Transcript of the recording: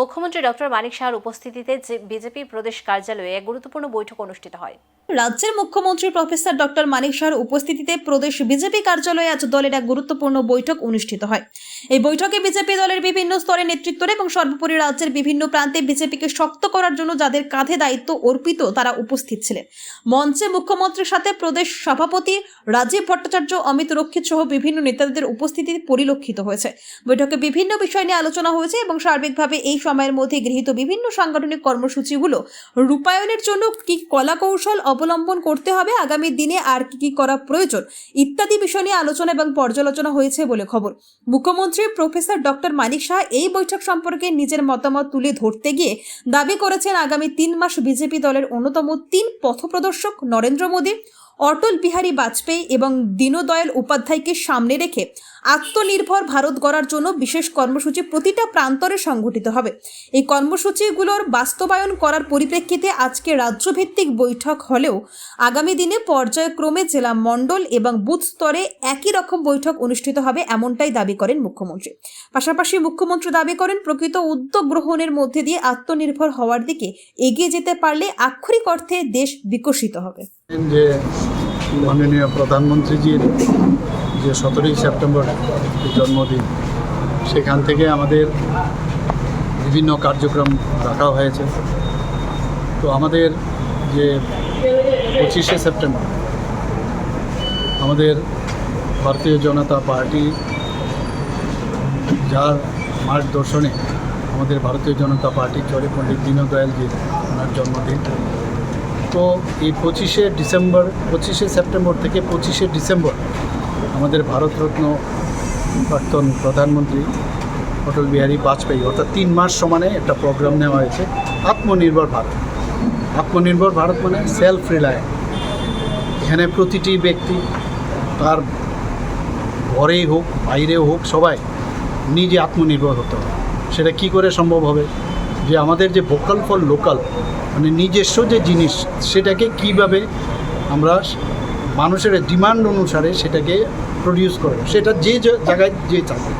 মুখ্যমন্ত্রী ডক্টর মানিক শাহর উপস্থিতিতে বিজেপি প্রদেশ কার্যালয়ে এক গুরুত্বপূর্ণ বৈঠক অনুষ্ঠিত হয়। রাজ্যের মুখ্যমন্ত্রী প্রফেসর ডক্টর মানিক শাহর উপস্থিতিতে প্রদেশ বিজেপি কার্যালয়ে আজ দলের এক গুরুত্বপূর্ণ বৈঠক অনুষ্ঠিত হয়। এই বৈঠকে বিজেপি দলের বিভিন্ন স্তরে নেতৃত্বরা এবং সর্বোপরি রাজ্যের বিভিন্ন প্রান্তে বিজেপিকে শক্ত করার জন্য যাদের কাঁধে দায়িত্ব অর্পিত তারা উপস্থিত ছিলেন। মঞ্চে মুখ্যমন্ত্রীর সাথে প্রদেশ সভাপতি রাজীব ভট্টাচার্য, অমিত রক্ষিত সহ বিভিন্ন নেতাদের উপস্থিতি পরিলক্ষিত হয়েছে। বৈঠকে বিভিন্ন বিষয় নিয়ে আলোচনা হয়েছে এবং সার্বিকভাবে এই সময়ের মধ্যে গৃহীত বিভিন্ন সাংগঠনিক কর্মসূচিগুলো রূপায়ণের জন্য কি কলা কৌশল অবলম্বন করতে হবে আগামী দিনে আর কি কি করা প্রয়োজন ইত্যাদি বিষয় নিয়ে আলোচনা এবং পর্যালোচনা হয়েছে বলে খবর। মুখ্যমন্ত্রী প্রফেসর ডক্টর মানিক শাহ এই বৈঠক সম্পর্কে নিজের মতামত তুলে ধরতে গিয়ে দাবি করেছেন, আগামী তিন মাস বিজেপি দলের অন্যতম তিন পথপ্রদর্শক নরেন্দ্র মোদী। অটল বিহারী বাজপেয়ী এবং দীনদয়াল উপাধ্যায়কে সামনে রেখে আত্মনির্ভর ভারত গড়ার জন্য বিশেষ কর্মসূচি প্রতিটা প্রান্তরে সংগঠিত হবে। এই কর্মসূচিগুলোর বাস্তবায়ন করার পরিপ্রেক্ষিতে আজকে রাজ্যভিত্তিক বৈঠক হলেও আগামী দিনে পর্যায়ক্রমে জেলা মণ্ডল এবং বুথ স্তরে একই রকম বৈঠক অনুষ্ঠিত হবে এমনটাই দাবি করেন মুখ্যমন্ত্রী। পাশাপাশি মুখ্যমন্ত্রী দাবি করেন, প্রকৃত উদ্যোগ গ্রহণের মধ্যে দিয়ে আত্মনির্ভর হওয়ার দিকে এগিয়ে যেতে পারলে আক্ষরিক অর্থে দেশ বিকশিত হবে। মাননীয় প্রধানমন্ত্রীজির যে সতেরোই সেপ্টেম্বর জন্মদিন, সেখান থেকে আমাদের বিভিন্ন কার্যক্রম রাখা হয়েছে। তো আমাদের যে পঁচিশে সেপ্টেম্বর, আমাদের ভারতীয় জনতা পার্টি যার মার্গদর্শনে আমাদের ভারতীয় জনতা পার্টি চলে পণ্ডিত দীনদয়ালজির ওনার জন্মদিন। তো এই পঁচিশে ডিসেম্বর, পঁচিশে সেপ্টেম্বর থেকে পঁচিশে ডিসেম্বর আমাদের ভারতরত্ন প্রাক্তন প্রধানমন্ত্রী অটল বিহারী বাজপেয়ী, অর্থাৎ তিন মাস সমানে একটা প্রোগ্রাম নেওয়া হয়েছে, আত্মনির্ভর ভারত। আত্মনির্ভর ভারত মানে সেলফ রিলায়েন্ট এখানে প্রতিটি ব্যক্তি তার ঘরেই হোক, বাইরেও হোক, সবাই নিজে আত্মনির্ভর হতে হবে। সেটা কি করে সম্ভব হবে? যে আমাদের যে ভোকাল ফর লোকাল মানে নিজস্ব যে জিনিস, সেটাকে কীভাবে আমরা মানুষের ডিমান্ড অনুসারে সেটাকে প্রডিউস করব, সেটা যে জায়গায় যে চাবে